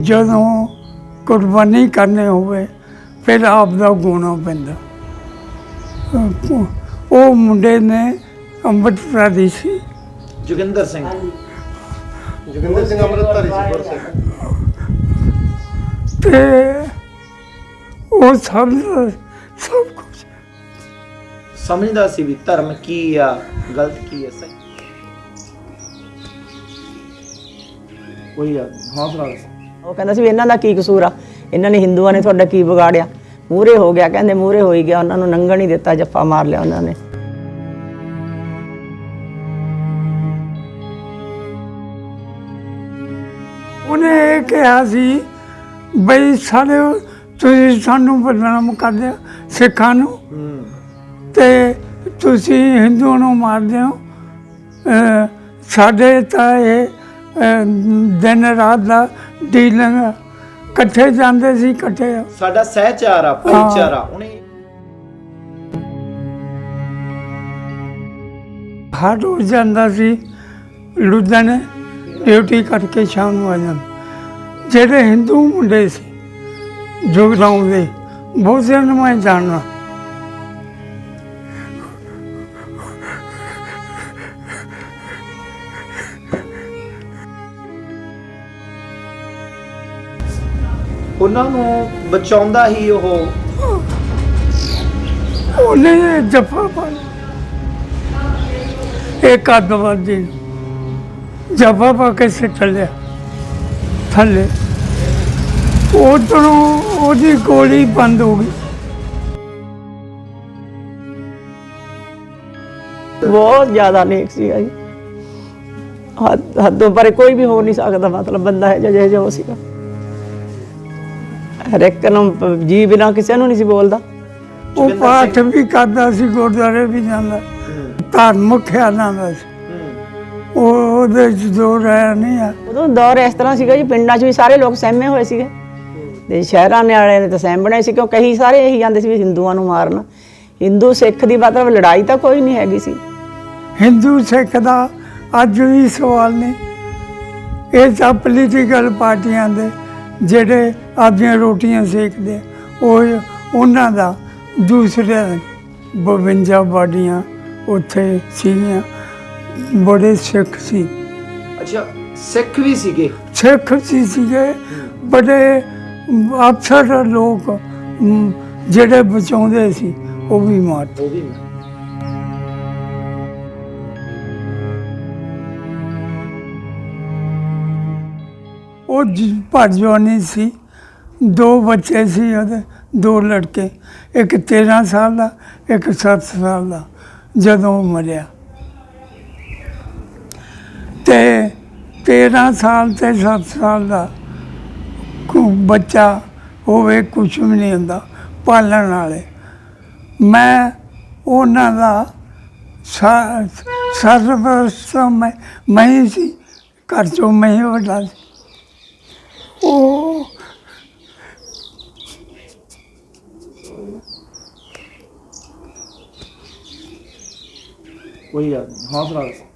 ਜਦੋਂ ਕੁਰਬਾਨੀ ਕਰਨੀ ਹੋਵੇ ਫਿਰ ਆਪ ਦਾ ਗੋਣਾ ਪੈਂਦਾ। ਉਹ ਮੁੰਡੇ ਨੇ ਅੰਮ੍ਰਿਤਸਰੀ ਸੀ। ਜੋਗਿੰਦਰ ਸਿੰਘ। ਜੋਗਿੰਦਰ ਸਿੰਘ ਅੰਮ੍ਰਿਤਧਾਰੀ ਸੀ ਗੁਰਸਿੱਖ। ਤੇ ਉਹ ਸਭ ਸਭ ਕੁਝ ਸਮਝਦਾ ਸੀ ਵੀ ਧਰਮ ਕੀ ਆ ਗਲਤ ਕੀ ਆ ਸਹੀ ਕੋਈ ਨੀ, ਹੌਸਲਾ। ਉਹ ਕਹਿੰਦਾ ਸੀ ਵੀ ਇਹਨਾਂ ਦਾ ਕੀ ਕਸੂਰ ਆ? ਇਹਨਾਂ ਨੇ ਹਿੰਦੂਆਂ ਨੇ ਤੁਹਾਡਾ ਕੀ ਵਿਗਾੜਿਆ? ਮੂਰੇ ਹੋ ਗਿਆ ਕਹਿੰਦੇ ਮੂਰੇ ਹੋਈ ਗਿਆ ਉਹਨਾਂ ਨੂੰ ਨੰਗਣ ਹੀ ਦਿੱਤਾ ਜੱਫਾ ਮਾਰ ਲਿਆ ਉਹਨਾਂ ਨੇ। ਉਹਨੇ ਇਹ ਕਿਹਾ ਸੀ ਬਈ ਸਾਡੇ ਤੁਸੀਂ ਸਾਨੂੰ ਬਦਨਾਮ ਕਰਦੇ ਹੋ ਸਿੱਖਾਂ ਨੂੰ। ਤੇ ਤੁਸੀਂ ਹਿੰਦੂਆਂ ਨੂੰ ਮਾਰਦੇ ਹੋ। ਅਹ ਸਾਡੇ ਤਾਂ ਇਹ ਅਹ, ਦਿਨ ਰਾਤ ਦਾ ਡੀਲਿੰਗ ਇਕੱਠੇ ਜਾਂਦੇ ਸੀ ਇਕੱਠੇ। ਸਾਡਾ ਸਹਿਚਾਰਾ ਭਾਈਚਾਰਾ ਉਹਨੇ ਹਰ ਰੋਜ਼ ਜਾਂਦਾ ਸੀ ਲੁਧਿਆਣੇ ਡਿਊਟੀ ਕਰਕੇ ਸ਼ਾਮ ਨੂੰ ਆ ਜਾਂਦਾ। ਜਿਹੜੇ ਹਿੰਦੂ ਮੁੰਡੇ ਸੀ ਜੁਗਰਾਉਂ ਦੇ ਬਹੁਤ ਨੂੰ ਮੈਂ ਜਾਣਦਾ। ਉਹਨਾਂ ਨੂੰ ਬਚਾਉਂਦਾ ਹੀ ਉਹ। ਉਹਨੇ ਜੱਫਾ ਪਾ ਲਿਆ। ਇੱਕ ਅੱਤਵਾਦੀ ਨੂੰ। ਜੱਫਾ ਪਾ ਕੇ ਸਿੱਟ ਲਿਆ। ਥੱਲੇ। ਉਧਰੋਂ ਉਹਦੀ ਗੋਲੀ ਬੰਦ ਹੋ ਗਈ। ਬਹੁਤ ਜ਼ਿਆਦਾ ਨੇਕ ਸੀ ਜੀ। ਹੱਦ- ਹੱਦੋਂ ਪਰੇ ਕੋਈ ਵੀ ਹੋ ਨਹੀਂ ਸਕਦਾ। ਮਤਲਬ ਬੰਦਾ ਹੈ ਜਿਹੇ ਜਿਹਾ ਉਹ ਸੀਗਾ। ਹਰ ਇੱਕ ਨੂੰ ਜੀ ਬਿਨਾ ਕਿਸੇ ਨੂੰ ਨਹੀਂ ਸੀ ਬੋਲਦਾ। ਉਹ ਪਾਠ ਵੀ ਕਰਦਾ ਸੀ ਗੁਰਦੁਆਰੇ ਵੀ ਜਾਂਦਾ। ਧਾਰਮਿਕ ਖਿਆਲਾਂ ਦਾ ਸੀ। ਹੂੰ। ਉਹ ਉਹਦੇ ਚ ਜ਼ੋਰ ਆਇਆ ਨਹੀਂ ਆ। ਉਦੋਂ ਦੌਰ ਇਸ ਤਰ੍ਹਾਂ ਸੀਗਾ ਜੀ ਪਿੰਡਾਂ 'ਚ ਵੀ ਸਾਰੇ ਲੋਕ ਸਹਿਮੇ ਹੋਏ ਸੀਗੇ। ਤੇ ਸ਼ਹਿਰਾਂ ਨੇ ਵਾਲਿਆਂ ਨੇ ਤਾਂ ਸਹਿਮਣੇ ਸੀ ਕਿਉਂ ਕਈ ਸਾਰੇ ਇਹੀ ਜਾਂਦੇ ਸੀ ਵੀ ਹਿੰਦੂਆਂ ਨੂੰ ਮਾਰਨ। ਹਿੰਦੂ ਸਿੱਖ ਦੀ ਮਤਲਬ ਲੜਾਈ ਤਾਂ ਕੋਈ ਨਹੀਂ ਹੈਗੀ ਸੀ। ਹਿੰਦੂ ਸਿੱਖ ਦਾ ਅੱਜ ਵੀ ਸਵਾਲ ਨਹੀਂ ਇਹ ਤਾਂ ਪੋਲੀਟੀਕਲ ਪਾਰਟੀਆਂ ਦੇ ਜਿਹੜੇ ਆਪਣੀਆਂ ਰੋਟੀਆਂ ਸੇਕਦੇ ਉਹ ਉਹਨਾਂ ਦਾ ਦੂਸਰੇ 52 ਬਾਡੀਆਂ ਉੱਥੇ ਸੀਗੀਆਂ। ਬੜੇ ਸਿੱਖ ਸੀ। ਅੱਛਾ ਸਿੱਖ ਵੀ ਸੀਗੇ? ਸਿੱਖ ਸੀ ਸੀਗੇ। ਬੜੇ ਅਫਸਰ ਲੋਕ ਜਿਹੜੇ ਬਚਾਉਂਦੇ ਸੀ ਉਹ ਵੀ ਮਾਰ ਉਹ ਵੀ ਉਹ ਜ- ਭੱਜ ਜਵਾਨੀ ਸੀ। ਦੋ ਬੱਚੇ ਸੀ ਉਹਦੇ, ਦੋ ਲੜਕੇ। ਇੱਕ 13 ਸਾਲ ਦਾ, ਇੱਕ 7 ਸਾਲ ਦਾ, ਜਦੋਂ ਉਹ ਮਰਿਆ। ਤੇ 13 ਸਾਲ ਤੇ 7 ਸਾਲ ਦਾ ਕੋ ਬੱਚਾ ਹੋਵੇ, ਕੁਛ ਵੀ ਨਹੀਂ ਹੁੰਦਾ, ਪਾਲਣ ਵਾਲੇ। ਮੈਂ ਉਹਨਾਂ ਦਾ ਸਰਵਰਸ ਮੈਂ ਮੈਂ ਹੀ ਸੀ। ਘਰ ਚੋਂ ਮੈਂ ਹੀ ਵੱਡਾ ਸੀ। ਉਹ ਕੋਈ ਗੱਲ ਨੀ, ਹੌਸਲਾ ਰੱਖੋ।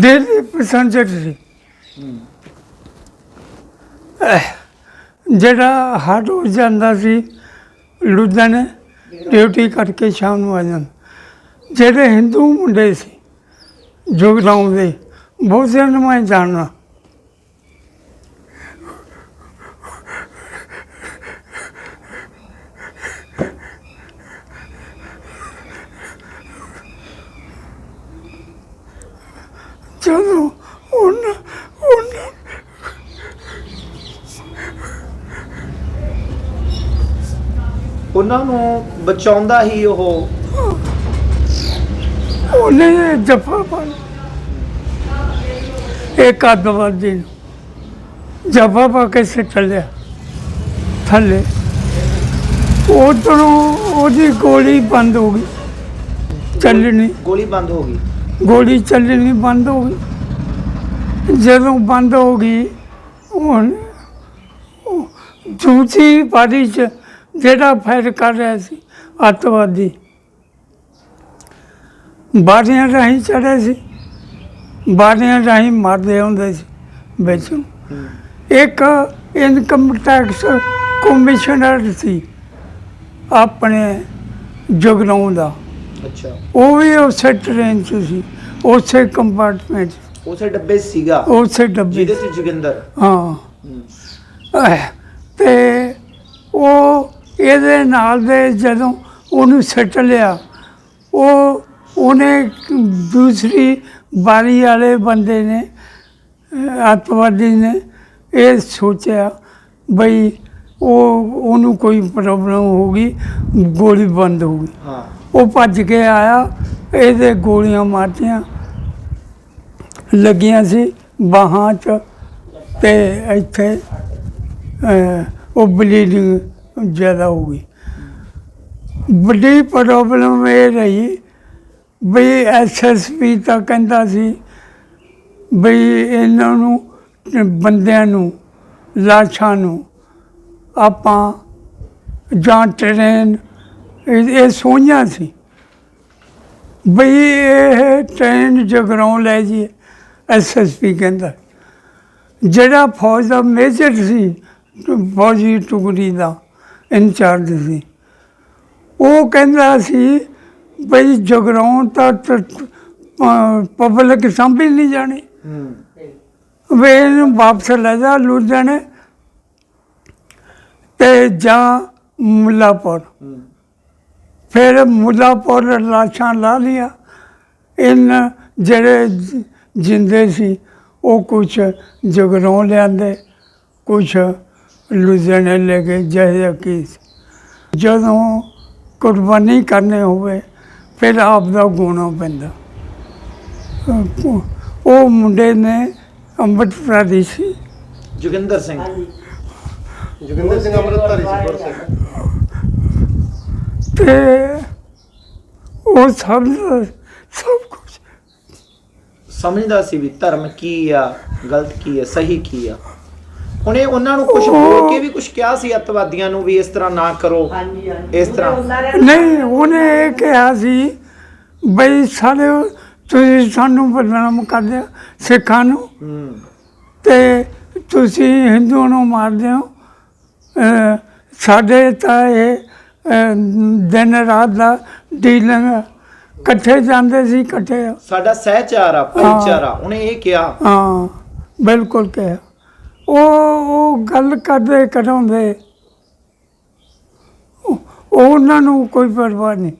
ਡੇਲੀ ਪਰਸੈਂਟੇਜ ਸੀ ਅਹ, ਜਿਹੜਾ ਹਰ ਰੋਜ਼ ਜਾਂਦਾ ਸੀ ਲੁਧਿਆਣੇ ਡਿਊਟੀ ਕਰਕੇ ਸ਼ਾਮ ਨੂੰ ਆ ਜਾਂਦਾ। ਜਿਹੜੇ ਹਿੰਦੂ ਮੁੰਡੇ ਸੀ ਜੁਗਰਾਉਂ ਦੇ ਬਹੁਤ ਸਾਰੇ ਨੂੰ ਮੈਂ ਜਾਣਦਾ। ਜਦੋਂ ਉਹਨਾਂ ਉਹਨਾਂ ਉਹਨਾਂ ਨੂੰ ਬਚਾਉਂਦਾ ਹੀ ਉਹ ਉਹਨੇ ਜੱਫਾ ਪਾ ਲਿਆ। ਇੱਕ ਅੱਤਵਾਦੀ ਨੂੰ ਜੱਫਾ ਪਾ ਕੇ ਸਿੱਟ ਲਿਆ ਥੱਲੇ। ਉਧਰੋਂ ਉਹਦੀ ਗੋਲੀ ਬੰਦ ਹੋ ਗਈ। ਚੱਲਣੀ। ਗੋਲੀ ਬੰਦ ਹੋ ਗਈ। ਗੋਲੀ ਚੱਲਣੀ ਬੰਦ ਹੋ ਗਈ। ਜਦੋਂ ਬੰਦ ਹੋ ਗਈ ਹੁਣ ਉਹ ਦੂਜੀ ਪਾਰਟੀ ਚ ਜਿਹੜਾ ਫਾਇਰ ਕਰ ਰਿਹਾ ਸੀ ਅੱਤਵਾਦੀ ਬਾਰੀਆਂ ਰਾਹੀਂ ਚੜ੍ਹੇ ਸੀ। ਬਾਰੀਆਂ ਰਾਹੀਂ ਮਾਰਦੇ ਹੁੰਦੇ ਸੀ ਵਿੱਚ। ਇੱਕ ਇਨਕਮ ਟੈਕਸ ਕਮਿਸ਼ਨਰ ਸੀ ਆਪਣੇ ਜਗਰਾਉਂ ਦਾ। ਅੱਛਾ। ਉਹ ਵੀ ਉਸੇ ਟ੍ਰੇਨ 'ਚ ਸੀ ਉਸੇ ਕੰਪਾਰਟਮੈਂਟ 'ਚ, ਉਸੇ ਡੱਬੇ 'ਚ ਸੀਗਾ? ਉਸੇ ਡੱਬੇ ਜਿਹਦੇ 'ਚ। ਜੋਗਿੰਦਰ? ਹਾਂ। ਤੇ ਉਹ ਇਹਦੇ ਨਾਲ ਦੇ ਜਦੋਂ ਉਹਨੂੰ ਸੱਟ ਲਿਆ ਉਹ ਉਹਨੇ ਦੂਸਰੀ ਬਾਰੀ ਵਾਲੇ ਬੰਦੇ ਨੇ ਅੱਤਵਾਦੀ ਨੇ ਇਹ ਸੋਚਿਆ ਬਈ ਉਹ ਉਹਨੂੰ ਕੋਈ ਪ੍ਰੋਬਲਮ ਹੋ ਗਈ ਗੋਲੀ ਬੰਦ ਹੋ ਗਈ। ਹਾਂ। ਉਹ ਭੱਜ ਕੇ ਆਇਆ ਇਹਦੇ ਗੋਲੀਆਂ ਮਾਰਤੀਆਂ ਲੱਗੀਆਂ ਸੀ ਬਾਹਾਂ 'ਚ ਤੇ ਇੱਥੇ ਉਹ ਬਲੀਡਿੰਗ ਜ਼ਿਆਦਾ ਹੋ ਗਈ। ਵੱਡੀ ਪ੍ਰੋਬਲਮ ਇਹ ਰਹੀ ਬਈ ਐਸਐਸਪੀ ਤਾਂ ਕਹਿੰਦਾ ਸੀ ਬਈ ਇਹਨਾਂ ਨੂੰ ਬੰਦਿਆਂ ਨੂੰ, ਲਾਸ਼ਾਂ ਨੂੰ ਆਪਾਂ ਜਾਂ ਟ੍ਰੇਨ, ਇਹ ਇਹ ਸੋਈਆਂ ਸੀ। ਬਈ ਇਹ ਟ੍ਰੇਨ ਜਗਰਾਉਂ ਲੈ ਜੀ ਐਸਐਸਪੀ ਕਹਿੰਦਾ। ਜਿਹੜਾ ਫੌਜ ਦਾ ਮੇਜਰ ਸੀ, ਫੌਜੀ ਟੁਕੜੀ ਦਾ, ਇੰਚਾਰਜ ਸੀ। ਉਹ ਕਹਿੰਦਾ ਸੀ ਬਈ ਜਗਰਾਉਂ ਤਾਂ ਪਬਲਿਕ ਸੰਭੀ ਨਹੀਂ ਜਾਣੀ। ਵੇ ਇਹਨੂੰ ਵਾਪਸ ਲੈ ਜਾ ਲੁਧਿਆਣੇ ਤੇ ਜਾਂ ਮੁੱਲਾਪੁਰ। ਫਿਰ ਮੁੱਲਾਪੁਰ ਲਾਸ਼ਾਂ ਲਾ ਲਿਆ ਇਨ ਜਿਹੜੇ ਜਿੰਦੇ ਸੀ ਉਹ ਕੁਛ ਜਗਰੋਂ ਲਿਆਂਦੇ ਕੁਛ ਲੁਧਿਆਣੇ ਲੈ ਕੇ ਜਿਹੇ ਕੀ। ਜਦੋਂ ਕੁਰਬਾਨੀ ਕਰਨੇ ਹੋਵੇ ਫਿਰ ਆਪ ਦਾ ਗੋਣਾ ਪੈਂਦਾ। ਉਹ- ਉਹ ਮੁੰਡੇ ਨੇ ਅੰਮ੍ਰਿਤਸਰੀ ਸੀ। ਜੋਗਿੰਦਰ ਸਿੰਘ। ਜੋਗਿੰਦਰ ਸਿੰਘ ਅੰਮ੍ਰਿਤਧਾਰੀ ਸੀ ਗੁਰਸਿੱਖ। ਤੇ ਉਹ ਸਭ ਸਭ ਕੁਝ ਸਮਝਦਾ ਸੀ ਵੀ ਧਰਮ ਕੀ ਆ ਗਲਤ ਕੀ ਆ ਸਹੀ ਕੀ ਆ। ਉਹਨੇ ਉਹਨਾਂ ਨੂੰ ਕੁਝ ਬੋਲ ਕੇ ਵੀ ਕੁਝ ਕਿਹਾ ਸੀ ਅੱਤਵਾਦੀਆਂ ਨੂੰ ਵੀ ਇਸ ਤਰ੍ਹਾਂ ਨਾ ਕਰੋ? ਹਾਂਜੀ ਹਾਂਜੀ। ਇਸ ਤਰ੍ਹਾਂ। ਨਹੀਂ ਉਹਨੇ ਇਹ ਕਿਹਾ ਸੀ ਬਈ ਸਾਰੇ ਤੁਸੀਂ ਸਾਨੂੰ ਬਦਨਾਮ ਕਰਦੇ ਹੋ ਸਿੱਖਾਂ ਨੂੰ। ਹੂੰ। ਤੇ ਤੁਸੀਂ ਹਿੰਦੂਆਂ ਨੂੰ ਮਾਰਦੇ ਹੋ। ਅਹ ਸਾਡੇ ਤਾਂ ਇਹ ਅਹ, ਦਿਨ ਰਾਤ ਦਾ ਡੀਲਿੰਗ ਇਕੱਠੇ ਜਾਂਦੇ ਸੀ ਇਕੱਠੇ ਸਾਡਾ ਸਹਿਚਾਰ ਆ ਭਾਈਚਾਰਾ ਉਹਨੇ ਇਹ ਕਿਹਾ। ਹਾਂ ਬਿਲਕੁਲ ਕਿਹਾ। ਉਹ ਉਹ ਗੱਲ ਕਰਦੇ ਕਰਾਉਂਦੇ ਉਹਨਾਂ ਨੂੰ ਕੋਈ ਪਰਵਾਹ ਨਹੀਂ।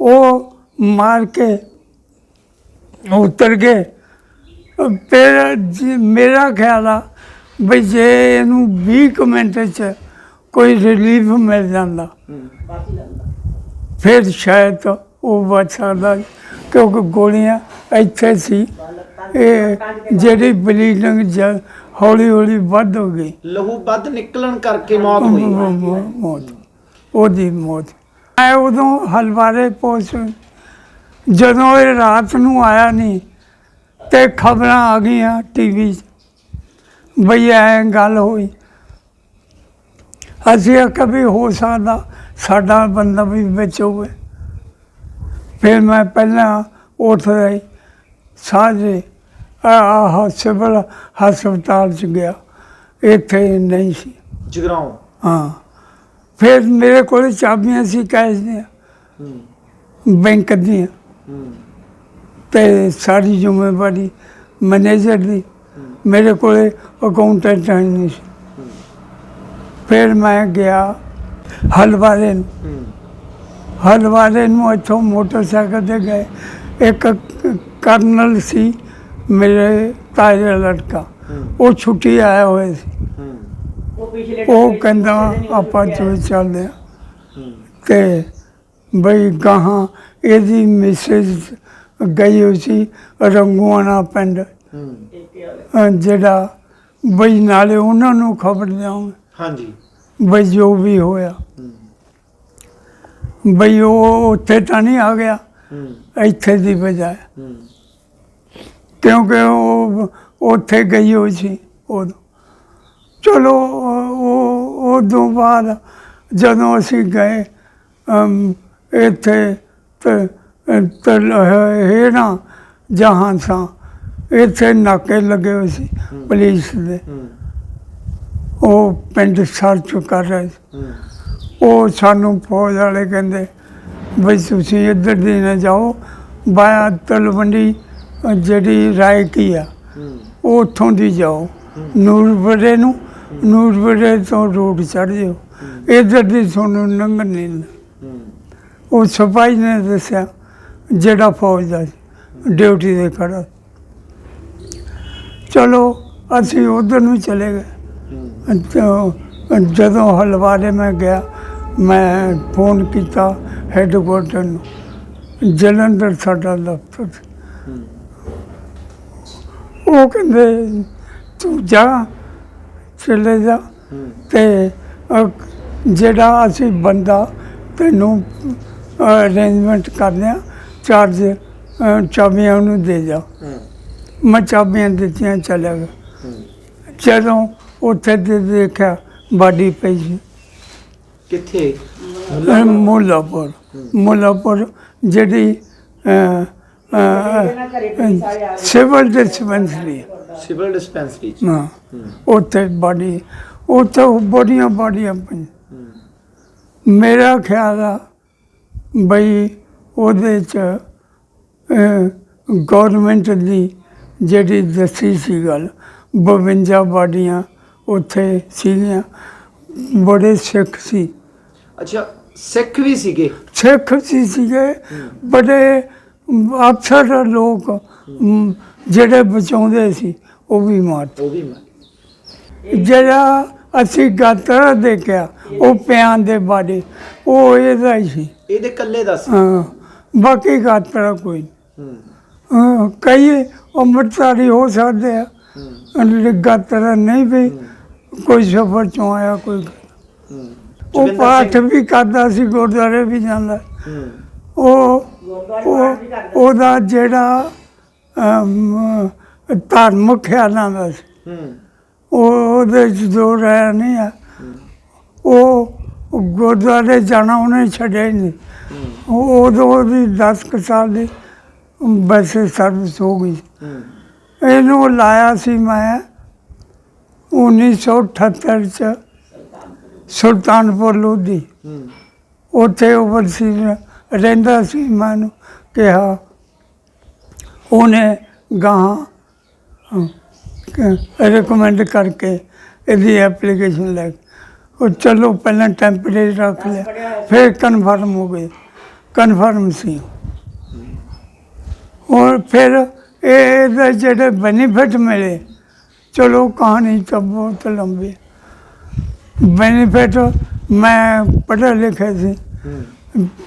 ਉਹ ਮਾਰ ਕੇ ਉਤਰ ਗਏ। ਫਿਰ ਮੇਰਾ ਖਿਆਲ ਆ ਵੀ ਜੇ ਇਹਨੂੰ 20 ਕੁ ਮਿੰਟ ਚ ਕੋਈ ਰਿਲੀਫ ਮਿਲ ਜਾਂਦਾ, ਫਿਰ ਸ਼ਾਇਦ ਉਹ ਬਚ ਸਕਦਾ ਕਿਉਂਕਿ ਗੋਲੀਆਂ ਇੱਥੇ ਸੀ। ਇਹ ਜਿਹੜੀ ਬਲੀਡਿੰਗ ਜ ਹੌਲੀ ਹੌਲੀ ਵੱਧ ਹੋ ਗਈ। ਲਹੂ ਵੱਧ ਨਿਕਲਣ ਕਰਕੇ ਮੌਤ ਹੋਈ। ਮੌਤ। ਉਹਦੀ ਮੌਤ। ਮੈਂ ਉਦੋਂ ਹਲਵਾਰੇ ਪਹੁੰਚ ਜਦੋਂ ਇਹ ਰਾਤ ਨੂੰ ਆਇਆ ਨਹੀਂ ਤੇ ਖਬਰਾਂ ਆ ਗਈਆਂ ਟੀਵੀ 'ਚ। ਬਈ ਐ ਗੱਲ ਹੋਈ। ਅਸੀਂ ਵੀ ਹੋ ਸਕਦਾ ਸਾਡਾ ਬੰਦਾ ਵੀ ਵਿੱਚ ਹੋਵੇ। ਫਿਰ ਮੈਂ ਪਹਿਲਾਂ ਉੱਠ ਰਹੀ ਸਾਜੇ ਆ ਸਿਵਲ ਹਸਪਤਾਲ ਚ ਗਿਆ। ਇੱਥੇ ਨਹੀਂ ਸੀ। ਜਗਰਾਉਂ? ਹਾਂ। ਫਿਰ ਮੇਰੇ ਕੋਲ ਚਾਬੀਆਂ ਸੀ ਕੈਸ਼ ਦੀਆਂ। ਹੂੰ। ਬੈਂਕ ਦੀਆਂ। ਹੂੰ। ਤੇ ਸਾਰੀ ਜ਼ਿੰਮੇਵਾਰੀ ਮੈਨੇਜਰ ਦੀ। ਮੇਰੇ ਕੋਲੇ ਅਕਾਊਂਟੈਂਟ ਨਹੀਂ ਸੀ। ਫਿਰ ਮੈਂ ਗਿਆ ਹਲਵਾਰੇ ਨੂੰ। ਹਲਵਾਰੇ ਨੂੰ ਇੱਥੋਂ ਮੋਟਰਸਾਈਕਲ ਤੇ ਗਏ। ਇੱਕ ਕਰਨਲ ਸੀ। ਮੇਰੇ ਤਾਏ ਦਾ ਲੜਕਾ। ਉਹ ਛੁੱਟੀ ਆਇਆ ਹੋਇਆ ਸੀ। ਉਹ ਪਿਛਲੇ ਉਹ ਕਹਿੰਦਾ ਆਪਾਂ ਚੋਂ ਚੱਲਦੇ ਆ। ਹੂੰ। ਤੇ ਬਈ ਗਾਹਾਂ ਇਹਦੀ ਮਿਸਿਸ ਗਈ ਹੋਈ ਸੀ ਰੰਗੂਆਣਾ ਪਿੰਡ। ਅਹ ਜਿਹੜਾ ਬਈ ਨਾਲੇ ਉਹਨਾਂ ਨੂੰ ਖਬਰ ਦਿਆਉਂ ਹਾਂਜੀ। ਬਈ ਜੋ ਵੀ ਹੋਇਆ। ਬਈ ਉਹ ਉੱਥੇ ਤਾਂ ਨਹੀਂ ਆ ਗਿਆ। ਹੂੰ। ਇੱਥੇ ਦੀ ਬਜਾਏ। ਹੂੰ। ਕਿਉਂਕਿ ਉਹ ਉੱਥੇ ਗਈ ਹੋਈ ਸੀ ਉਦੋਂ। ਚਲੋ ਉਹ ਉਦੋਂ ਬਾਅਦ ਜਦੋਂ ਅਸੀਂ ਗਏ ਇੱਥੇ ਤੇ ਤੇ ਹੈ ਨਾ ਜਹਾਂ ਸਾਂ ਇੱਥੇ ਨਾਕੇ ਲੱਗੇ ਹੋਏ ਸੀ ਪੁਲਿਸ ਦੇ। ਉਹ ਪਿੰਡ ਸਰਚ ਕਰ ਰਹੇ ਸੀ। ਉਹ ਸਾਨੂੰ ਫੌਜ ਵਾਲੇ ਕਹਿੰਦੇ ਬਈ ਤੁਸੀਂ ਇੱਧਰ ਦੀ ਨਾ ਜਾਓ ਬਾਇਆ ਤਲਵੰਡੀ ਅ, ਜਿਹੜੀ ਰਾਇਕੀ ਆ ਉਹ ਉੱਥੋਂ ਦੀ ਜਾਓ। ਨੂਰਬੜੇ ਨੂੰ ਨੂਰਬੜੇ ਤੋਂ ਰੋਡ ਚੜ੍ਹ ਜਾਓ। ਇੱਧਰ ਦੀ ਤੁਹਾਨੂੰ ਲੰਘਣ ਨਹੀਂ ਦੇਣਾ। ਉਹ ਸਿਪਾਹੀ ਨੇ ਦੱਸਿਆ ਜਿਹੜਾ ਫੌਜ ਦਾ ਸੀ, ਡਿਊਟੀ ਤੇ ਖੜਾ। ਚਲੋ ਅਸੀਂ ਉਧਰ ਨੂੰ ਚਲੇ ਗਏ। ਤਾਂ ਜਦੋਂ ਹਲਵਾਰੇ ਮੈਂ ਗਿਆ ਮੈਂ ਫੋਨ ਕੀਤਾ ਹੈੱਡਕੁਆਰਟਰ ਨੂੰ। ਜਲੰਧਰ ਸਾਡਾ ਦਫ਼ਤਰ ਸੀ। ਉਹ ਕਹਿੰਦੇ ਤੂੰ ਜਾ ਚਲੇ ਜਾ ਤੇ ਅਹ, ਜਿਹੜਾ ਅਸੀਂ ਬੰਦਾ ਤੈਨੂੰ ਅਰੇਂਜਮੈਂਟ ਕਰਦੇ ਆ ਚਾਰਜ ਚਾਬੀਆਂ ਉਹਨੂੰ ਦੇ ਜਾ। ਮੈਂ ਚਾਬੀਆਂ ਦਿੱਤੀਆਂ ਚਲਾ ਗਿਆ। ਜਦੋਂ ਉੱਥੇ ਦੇ ਦੇਖਿਆ ਬਾਡੀ ਪਈ ਸੀ। ਕਿੱਥੇ? ਮੁੱਲਾਪੁਰ। ਮੁੱਲਾਪੁਰ ਜਿਹੜੀ ਅਹ, ਸਿਵਲ ਡਿਸਪੈਂਸਰੀ ਸਿਵਲ ਡਿਸਪੈਂਸਰੀ ਹਾਂ ਉੱਥੇ ਬਾਡੀ ਉੱਥੇ ਬੜੀਆਂ ਬਾਡੀਆਂ ਪਈਆਂ। ਹੂੰ ਮੇਰਾ ਖਿਆਲ ਆ ਬਈ ਉਹਦੇ ਚ ਗਵਰਨਮੈਂਟ ਦੀ ਜਿਹੜੀ ਦੱਸੀ ਸੀ ਗੱਲ 52 ਬਾਡੀਆਂ ਉੱਥੇ ਸੀਗੀਆਂ। ਬੜੇ ਸਿੱਖ ਸੀ। ਅੱਛਾ ਸਿੱਖ ਵੀ ਸੀਗੇ? ਸਿੱਖ ਸੀ ਸੀਗੇ ਬੜੇ ਅਫਸਰ ਲੋਕ ਜਿਹੜੇ ਬਚਾਉਂਦੇ ਸੀ ਉਹ ਵੀ ਮਾਰ ਉਹ ਵੀ ਮੈਂ ਜਿਹੜਾ ਅਸੀਂ ਗਾਤਰਾ ਦੇਖਿਆ ਉਹ ਪਿਆਂ ਦੇ ਬਾਰੇ ਉਹ ਇਹਦਾ ਹੀ ਸੀ। ਇਹਦੇ ਕੱਲੇ ਦਾ ਸੀ? ਹਾਂ ਬਾਕੀ ਗਾਤਰਾ ਕੋਈ ਨਹੀਂ। ਹੂੰ। ਹਾਂ, ਕਈ ਅੰਮ੍ਰਿਤਸਰੀ ਹੋ ਸਕਦੇ ਆ। ਹੂੰ। ਗਾਤਰਾ ਨਹੀਂ ਵੀ ਕੋਈ ਸਫਰ ਚੋਂ ਆਇਆ ਕੋਈ ਹੂੰ। ਉਹ ਜੋਗਿੰਦਰ ਪਾਠ ਸਿੰਘ- ਵੀ ਕਰਦਾ ਸੀ ਗੁਰਦੁਆਰੇ ਵੀ ਜਾਂਦਾ। ਹੂੰ। ਉਹ ਉਹ ਉਹਦਾ ਜਿਹੜਾ ਅਮ, ਧਾਰਮਿਕ ਖਿਆਲਾਂ ਦਾ ਸੀ। ਹੂੰ। ਉਹ ਉਹਦੇ ਚ ਜੋ ਰਹਿ ਨਹੀਂ ਆ। ਉਹ ਉਹ ਗੁਰਦੁਆਰੇ ਜਾਣਾ ਉਹਨੇ ਛੱਡਿਆ ਹੀ ਨਹੀਂ। ਉਹ ਉਦੋਂ ਉਹਦੀ 10 ਕੁ ਸਾਲ ਦੀ ਬੱਸ ਸਰਵਿਸ ਹੋ ਗਈ। ਹੂੰ। ਇਹਨੂੰ ਲਾਇਆ ਸੀ ਮੈਂ 1978 ਚ ਸੁਲਤਾਨਪੁਰ ਲੋਧੀ। ਹੂੰ। ਉੱਥੇ ਓਵਰਸੀ ਰਹਿੰਦਾ ਸੀ, ਮੈਨੂੰ ਕਿਹਾ, ਉਹਨੇ ਗਾਂ ਰეკਮੈਂਡ ਕਰਕੇ ਇਹਦੀ ਐਪਲੀਕੇਸ਼ਨ ਲੈ ਉਹ ਚਲੋ ਪਹਿਲਾਂ ਟੈਂਪਰੇਰੀ ਰੱਖ ਲਿਆ, ਫਿਰ ਕਨਫਰਮ ਹੋ ਗਏ ਕਨਫਰਮ ਸੀ। ਔਰ ਫਿਰ ਇਹ ਇਹਦੇ ਜਿਹੜੇ ਬੈਨੀਫਿਟ ਮਿਲੇ, ਚਲੋ ਕਹਾਣੀ ਤਾਂ ਬਹੁਤ ਲੰਬੀ ਬੈਨੀਫਿਟ ਮੈਂ ਪੜ੍ਹਿਆ ਲਿਖਿਆ ਸੀ।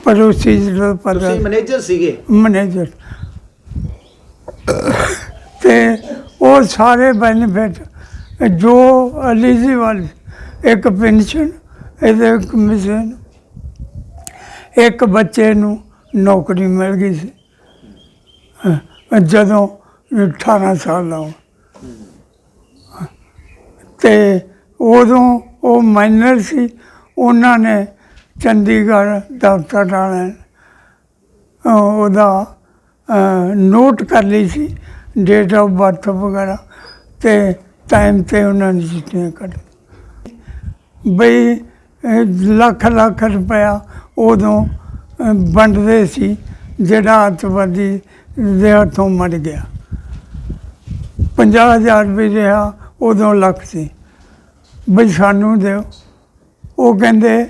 ਪੜੋਸੀ ਜਿਹੜਾ ਪਤਾ ਤੁਸੀਂ ਮੈਨੇਜਰ ਸੀਗੇ? ਮੈਨੇਜਰ। ਤੇ ਉਹ ਸਾਰੇ ਬੈਨੀਫਿਟ ਜੋ ਐਲੀਜੀਬਲ ਇੱਕ ਪੈਨਸ਼ਨ ਇਹਦੇ ਕਮਿਸ਼ਨ ਇੱਕ ਬੱਚੇ ਨੂੰ ਨੌਕਰੀ ਮਿਲ ਗਈ ਸੀ। ਅਹ ਜਦੋਂ 18 ਸਾਲ ਦਾ ਹੋਇਆ। ਤੇ ਉਦੋਂ ਉਹ ਮਾਈਨਰ ਸੀ ਉਹਨਾਂ ਨੇ ਚੰਡੀਗੜ੍ਹ ਦਫ਼ਤਰ ਵਾਲਿਆਂ ਅਹ ਉਹਦਾ ਨੋਟ ਕਰ ਲਈ ਸੀ ਡੇਟ ਆਫ ਬਰਥ ਵਗੈਰਾ, ਤੇ ਟਾਈਮ ਤੇ ਉਹਨਾਂ ਨੇ ਚਿੱਠੀਆਂ ਕੱਢ ਬਈ ਲੱਖ ਲੱਖ ਰੁਪਇਆ ਉਦੋਂ ਵੰਡਦੇ ਸੀ, ਜਿਹੜਾ ਅੱਤਵਾਦੀ ਦੇ ਹੱਥੋਂ ਮਰ ਗਿਆ। 50000 ਰੁਪਏ ਰਿਹਾ, ਉਦੋਂ ਲੱਖ ਸੀ। ਬਈ, ਸਾਨੂੰ ਦਿਓ। ਉਹ ਕਹਿੰਦੇ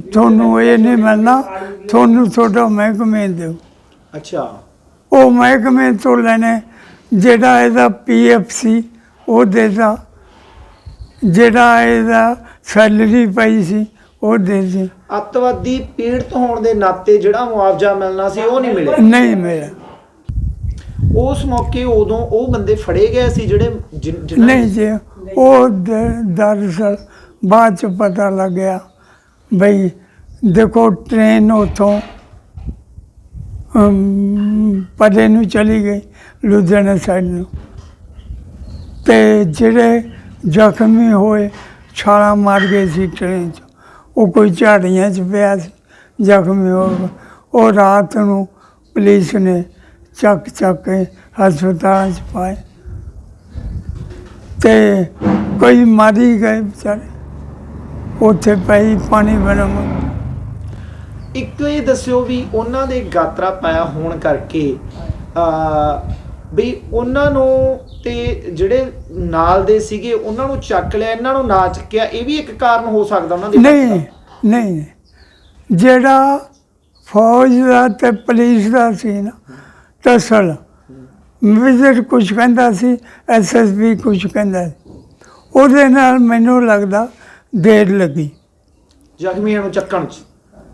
ਤੁਹਾਨੂੰ ਇਹ ਨਹੀਂ ਮਿਲਣਾ ਤੁਹਾਨੂੰ ਤੁਹਾਡਾ ਮਹਿਕਮੇ ਦਿਓ। ਅੱਛਾ। ਉਹ ਮਹਿਕਮੇ ਤੋਂ ਲੈਣੇ ਜਿਹੜਾ ਇਹਦਾ ਪੀਐਫ ਸੀ ਉਹ ਦੇਦਾ ਜਿਹੜਾ ਇਹਦਾ ਸੈਲਰੀ ਪਈ ਸੀ ਉਹ ਦੇ ਦੇ ਅੱਤਵਾਦੀ ਪੀੜਤ ਹੋਣ ਦੇ ਨਾਤੇ ਜਿਹੜਾ ਮੁਆਵਜ਼ਾ ਮਿਲਣਾ ਸੀ ਉਹ ਨਹੀਂ ਮਿਲਿਆ? ਨਹੀਂ ਮਿਲਿਆ। ਉਸ ਮੌਕੇ ਉਦੋਂ ਉਹ ਬੰਦੇ ਫੜੇ ਗਏ ਸੀ ਜਿਹੜੇ ਨਹੀਂ ਜੀ ਉਹ ਦ- ਦਰਅਸਲ ਬਾਅਦ ਚ ਪਤਾ ਲੱਗਿਆ। ਬਈ ਦੇਖੋ ਟ੍ਰੇਨ ਉਥੋਂ ਪਰੇ ਨੂੰ ਚਲੀ ਗਈ ਲੁਧਿਆਣਾ ਸਾਈਡ ਨੂੰ। ਤੇ ਜਿਹੜੇ ਜ਼ਖਮੀ ਹੋਏ, ਛਾਲਾ ਮਾਰ ਗਏ ਸੀ ਟ੍ਰੇਨ 'ਚ। ਉਹ ਕੋਈ ਝਾੜੀਆਂ 'ਚ ਪਿਆ ਸੀ, ਜ਼ਖਮੀ ਹੋ ਗਿਆ। ਉਹ ਰਾਤ ਨੂੰ ਪੁਲਿਸ ਨੇ ਚੱਕ ਚੱਕ ਕੇ ਹਸਪਤਾਲਾਂ 'ਚ ਪਾਏ। ਤੇ ਕੋਈ ਮਾਰੀ ਗਏ ਵਿਚਾਰੇ। ਉੱਥੇ ਪਈ ਪਾਣੀ ਬਰਮ ਇੱਕ ਇਹ ਦੱਸਿਓ ਵੀ ਉਹਨਾਂ ਦੇ ਗਾਤਰਾ ਪਾਇਆ ਹੋਣ ਕਰਕੇ ਆ ਵੀ ਉਹਨਾਂ ਨੂੰ ਤੇ ਜਿਹੜੇ ਨਾਲ ਦੇ ਸੀਗੇ ਉਹਨਾਂ ਨੂੰ ਚੱਕ ਲਿਆ ਇਹਨਾਂ ਨੂੰ ਨਾ ਚੱਕਿਆ ਇਹ ਵੀ ਇੱਕ ਕਾਰਨ ਹੋ ਸਕਦਾ ਉਹਨਾਂ ਦੇ ਨਹੀਂ ਨਹੀਂ। ਜਿਹੜਾ ਫੌਜ ਦਾ ਤੇ ਪੁਲਿਸ ਦਾ ਸੀ ਨਾ ਤਸਲ ਵਿਜ਼ਰ ਕੁਝ ਕਹਿੰਦਾ ਸੀ ਐਸਐਸਬੀ ਕੁਝ ਕਹਿੰਦਾ ਉਹਦੇ ਨਾਲ ਮੈਨੂੰ ਲੱਗਦਾ ਦੇਰ ਲੱਗੀ। ਜ਼ਖਮੀਆਂ ਨੂੰ ਚੱਕਣ 'ਚ?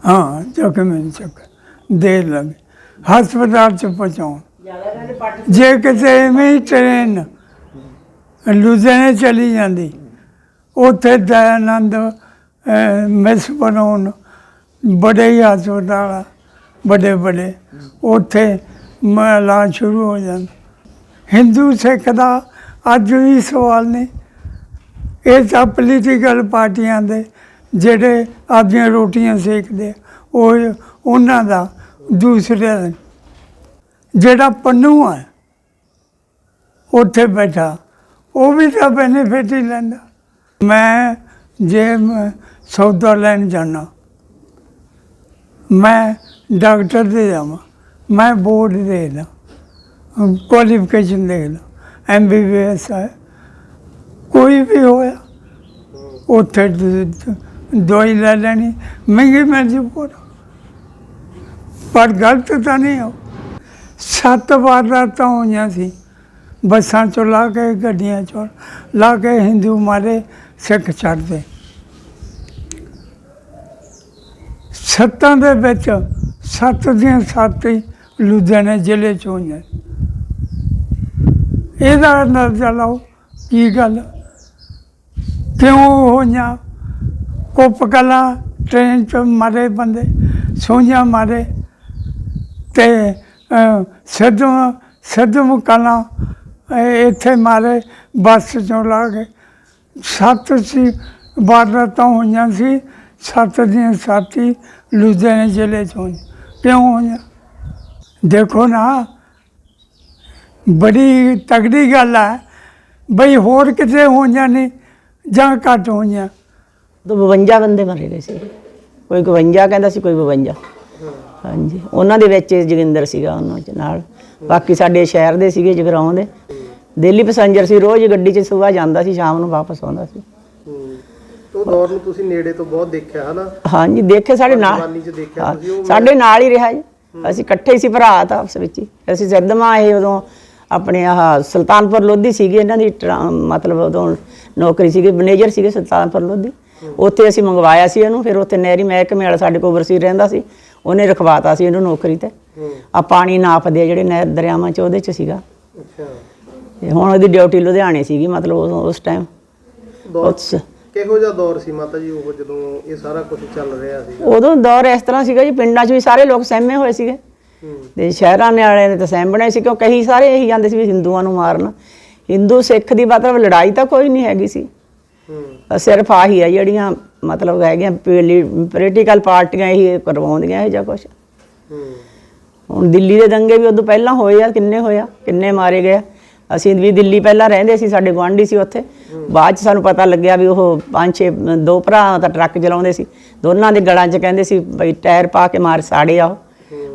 ਹਾਂ ਜੋ ਕਿ ਮੈਨੂੰ ਚੱਕ ਦੇਰ ਲੱਗੀ। ਹਸਪਤਾਲ ਚ ਪਹੁੰਚਾਉਣ। ਜੇ ਕਿਤੇ ਐਵੇਂ ਹੀ ਟ੍ਰੇਨ ਲੁਧਿਆਣੇ ਚਲੀ ਜਾਂਦੀ ਉੱਥੇ ਦਇਆਨੰਦ ਮਿਸ ਬਣਾਉਣ। ਬੜੇ ਹੀ ਹਸਪਤਾਲ ਆ, ਵੱਡੇ ਵੱਡੇ ਉੱਥੇ ਮਹਲਾ ਸ਼ੁਰੂ ਹੋ ਜਾਂਦਾ। ਹਿੰਦੂ ਸਿੱਖ ਦਾ ਅੱਜ ਵੀ ਸਵਾਲ ਨੇ ਇਹ ਤਾਂ ਪੋਲੀਟੀਕਲ ਪਾਰਟੀਆਂ ਦੇ ਜਿਹੜੇ ਆਪਦੀਆਂ ਰੋਟੀਆਂ ਸੇਕਦੇ ਉਹ ਉਹਨਾਂ ਦਾ ਦੂਸਰੇ ਜਿਹੜਾ ਪੰਨੂ ਆ, ਉੱਥੇ ਬੈਠਾ, ਉਹ ਵੀ ਤਾਂ ਬੈਨੀਫਿਟ ਹੀ ਲੈਂਦਾ। ਮੈਂ ਜੇ ਮੈਂ ਸੌਦਾ ਲੈਣ ਜਾਣਾ, ਮੈਂ ਡਾਕਟਰ ਦੇ ਜਾਵਾਂ, ਮੈਂ ਬੋਰਡ ਦੇ ਦੇਖਦਾ ਕੁਆਲੀਫਿਕੇਸ਼ਨ ਦੇਖਦਾ ਐਮ ਬੀ ਬੀ ਐਸ ਹੈ ਕੋਈ ਵੀ ਹੋਇਆ, ਉੱਥੇ ਦਵਾਈ ਲੈ ਲੈਣੀ, ਮਹਿੰਗੀ ਮਰਜ਼ੀ ਪੋੜ ਪਰ ਗਲਤ ਤਾਂ ਨਹੀਂ ਹੋ। ਸੱਤ ਵਾਰਦਾਤਾਂ ਹੋਈਆਂ ਸੀ। ਬੱਸਾਂ ਚੋਂ ਲਾ ਕੇ, ਗੱਡੀਆਂ ਚੋਂ ਲਾ ਕੇ ਹਿੰਦੂ ਮਾਰੇ, ਸਿੱਖ ਛੱਡਦੇ। ਸੱਤਾਂ ਦੇ ਵਿੱਚ ਸੱਤ ਦੀਆਂ ਸੱਤ ਹੀ ਲੁਧਿਆਣੇ ਜ਼ਿਲ੍ਹੇ ਚ ਹੋਈਆਂ। ਇਹਦਾ ਅੰਦਾਜ਼ਾ ਲਾਓ, ਕੀ ਗੱਲ ਕਿਉਂ ਹੋਈਆਂ? ਕੁੱਪ ਕਲਾ ਟ੍ਰੇਨ ਚ ਮਾਰੇ ਬੰਦੇ ਸੋਈਆਂ ਮਾਰੇ। ਤੇ ਅਹ, ਸਿੱਧਮ ਸਿੱਧਮ ਕਲਾ ਇੱਥੇ ਮਾਰੇ ਬੱਸ ਚੋਂ ਲਾ ਕੇ। ਸੱਤ ਸੀ ਵਾਰਦਾਤਾਂ ਹੋਈਆਂ ਸੀ ਸੱਤ ਦੀਆਂ ਸਾਥੀ ਲੁਧਿਆਣੇ ਜ਼ਿਲ੍ਹੇ 'ਚੋਂ ਕਿਉਂ ਹੋਈਆਂ? ਦੇਖੋ ਨਾ ਬੜੀ ਤਗੜੀ ਗੱਲ ਹੈ। ਬਈ ਹੋਰ ਕਿਤੇ ਹੋਈਆਂ ਨਹੀਂ ਜਾਂ ਘੱਟ ਹੋਈਆਂ। ਤੋਂ 52 ਬੰਦੇ ਮਾਰੇ ਗਏ ਸੀ। ਕੋਈ 52 ਕਹਿੰਦਾ ਸੀ ਕੋਈ 52 ਹਾਂਜੀ ਉਹਨਾਂ ਦੇ ਵਿੱਚ ਜੋਗਿੰਦਰ ਸੀਗਾ ਉਹਨਾਂ ਚ ਨਾਲ। ਬਾਕੀ ਸਾਡੇ ਸ਼ਹਿਰ ਦੇ ਸੀਗੇ ਜਗਰਾਉਂ ਦੇ। ਦਿੱਲੀ ਪੈਸੰਜਰ ਸੀ ਰੋਜ਼ ਗੱਡੀ 'ਚ ਸਵੇਰ ਜਾਂਦਾ ਸੀ ਸ਼ਾਮ ਨੂੰ ਵਾਪਸ ਆਉਂਦਾ ਸੀ। ਹੂੰ ਉਹ ਦੌਰ ਨੂੰ ਤੁਸੀਂ ਨੇੜੇ ਤੋਂ ਬਹੁਤ ਦੇਖਿਆ ਹਨਾ? ਹਾਂਜੀ ਦੇਖੇ ਸਾਡੇ ਨਾਲ ਜਵਾਨੀ 'ਚ ਦੇਖਿਆ ਹਾਂ, ਤੁਸੀਂ ਉਹ ਸਾਡੇ ਨਾਲ ਹੀ ਰਿਹਾ ਜੀ। ਅਸੀਂ ਇਕੱਠੇ ਹੀ ਸੀ ਭਰਾ ਤਾਂ ਆਪਸ ਵਿੱਚ ਹੀ। ਅਸੀਂ ਸਿੱਧਮਾ ਇਹ ਉਦੋਂ ਆਪਣੇ ਆਹ ਸੁਲਤਾਨਪੁਰ ਲੋਧੀ ਸੀਗੀ ਇਹਨਾਂ ਦੀ ਟਰਾ- ਮਤਲਬ ਉਦੋਂ ਨੌਕਰੀ ਸੀਗੀ ਮੈਨੇਜਰ ਸੀਗੇ ਸੁਲਤਾਨਪੁਰ ਲੋਧੀ। ਉੱਥੇ ਅਸੀਂ ਮੰਗਵਾਇਆ ਸੀ ਇਹਨੂੰ ਫਿਰ ਉੱਥੇ ਨਹਿਰੀ ਮਹਿਕਮੇ ਵਾਲਾ ਸਾਡੇ ਕੋਲ ਵਰਸੀ ਰਹਿੰਦਾ ਸੀ ਉਹਨੇ ਰਖਵਾਤਾ ਸੀ ਇਹਨੂੰ ਨੌਕਰੀ ਤੇ। ਆ ਪਾਣੀ ਨਾਪਦੇ ਆ ਜਿਹੜੇ ਨਹਿਰ ਦਰਿਆਵਾਂ 'ਚ ਉਹਦੇ 'ਚ ਸੀਗਾ। ਅੱਛਾ। ਤੇ ਹੁਣ ਉਹਦੀ ਡਿਊਟੀ ਲੁਧਿਆਣੇ ਸੀਗੀ ਮਤਲਬ ਉਸ ਟਾਈਮ ਉਸ ਕਿਹੋ ਜਿਹਾ ਦੌਰ ਸੀ ਮਾਤਾ ਜੀ ਉਹ ਜਦੋਂ ਇਹ ਸਾਰਾ ਕੁਝ ਚੱਲ ਰਿਹਾ ਸੀ? ਉਦੋਂ ਦੌਰ ਇਸ ਤਰ੍ਹਾਂ ਸੀਗਾ ਜੀ ਪਿੰਡਾਂ 'ਚ ਵੀ ਸਾਰੇ ਲੋਕ ਸਹਿਮੇ ਹੋਏ ਸੀਗੇ। ਤੇ ਸ਼ਹਿਰਾਂ ਨੇ ਵਾਲਿਆਂ ਨੇ ਤਾਂ ਸਹਿਮਣੇ ਸੀ ਕਿਉਂ ਕਈ ਸਾਰੇ ਇਹੀ ਜਾਂਦੇ ਸੀ ਵੀ ਹਿੰਦੂਆਂ ਨੂੰ ਮਾਰਨ। ਹਿੰਦੂ ਸਿੱਖ ਦੀ ਮਤਲਬ ਲੜਾਈ ਤਾਂ ਕੋਈ ਨਹੀਂ ਹੈਗੀ ਸੀ। ਹੂੰ। ਸਿਰਫ ਆਹੀ ਆ ਜਿਹੜੀਆਂ ਮਤਲਬ ਹੈਗੀਆਂ ਪੋਲੀਟੀਕਲ ਪਾਰਟੀਆਂ ਇਹੀ ਕਰਵਾਉਂਦੀਆਂ ਇਹ ਜਾਂ ਕੁਛ। ਹੂੰ। ਹੁਣ ਦਿੱਲੀ ਦੇ ਦੰਗੇ ਵੀ ਉਦੋਂ ਪਹਿਲਾਂ ਹੋਏ ਆ ਕਿੰਨੇ ਹੋਏ ਆ ਕਿੰਨੇ ਮਾਰੇ ਗਏ। ਅਸੀਂ ਵੀ ਦਿੱਲੀ ਪਹਿਲਾਂ ਰਹਿੰਦੇ ਸੀ ਸਾਡੇ ਗੁਆਂਢੀ ਸੀ ਉੱਥੇ। ਬਾਅਦ ਚ ਸਾਨੂੰ ਪਤਾ ਲੱਗਿਆ ਵੀ ਉਹ ਪੰਜ ਛੇ ਦੋ ਭਰਾ ਤਾਂ ਟਰੱਕ ਚਲਾਉਂਦੇ ਸੀ। ਦੋਨਾਂ ਦੇ ਗਲਾਂ 'ਚ ਕਹਿੰਦੇ ਸੀ ਬਈ ਟਾਇਰ ਪਾ ਕੇ ਮਾਰ ਸਾੜੇ ਆ ਉਹ।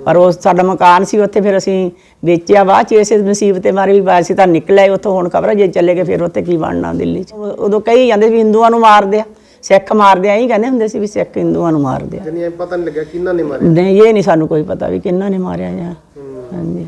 ਪਰ ਉਹ ਸਾਡਾ ਮਕਾਨ ਸੀ ਉੱਥੇ ਫਿਰ ਅਸੀਂ ਵੇਚਿਆ। ਬਾਅਦ ਚ ਇਸੇ ਮੁਸੀਬਤ ਤੇ ਮਾਰੇ ਵੀ ਬਾਅਦ ਸੀ ਤਾਂ ਨਿਕਲਿਆ ਉੱਥੋਂ ਹੁਣ ਖਬਰ ਜੇ ਚੱਲੇ ਗਏ ਫਿਰ ਉੱਥੇ ਕੀ ਬਣਨਾ ਦਿੱਲੀ 'ਚ। ਉਦੋਂ ਕਈ ਜਾਂਦੇ ਵੀ ਹਿੰਦੂਆਂ ਨੂੰ ਮਾਰਦੇ ਆ ਸਿੱਖ ਮਾਰਦੇ ਆ ਇਹੀ ਕਹਿੰਦੇ ਹੁੰਦੇ ਸੀ ਵੀ ਸਿੱਖ ਹਿੰਦੂਆਂ ਨੂੰ ਮਾਰਦੇ ਆ। ਜਾਨੀ ਪਤਾ ਨਹੀਂ ਲੱਗਿਆ ਕਿਹਨਾਂ ਨੇ ਮਾਰੇ ਨਹੀਂ ਇਹ ਨਹੀਂ ਸਾਨੂੰ ਕੋਈ ਪਤਾ ਵੀ ਕਿੰਨਾ ਨੇ ਮਾਰਿਆ ਜਾਂ ਹੂੰ। ਹਾਂਜੀ।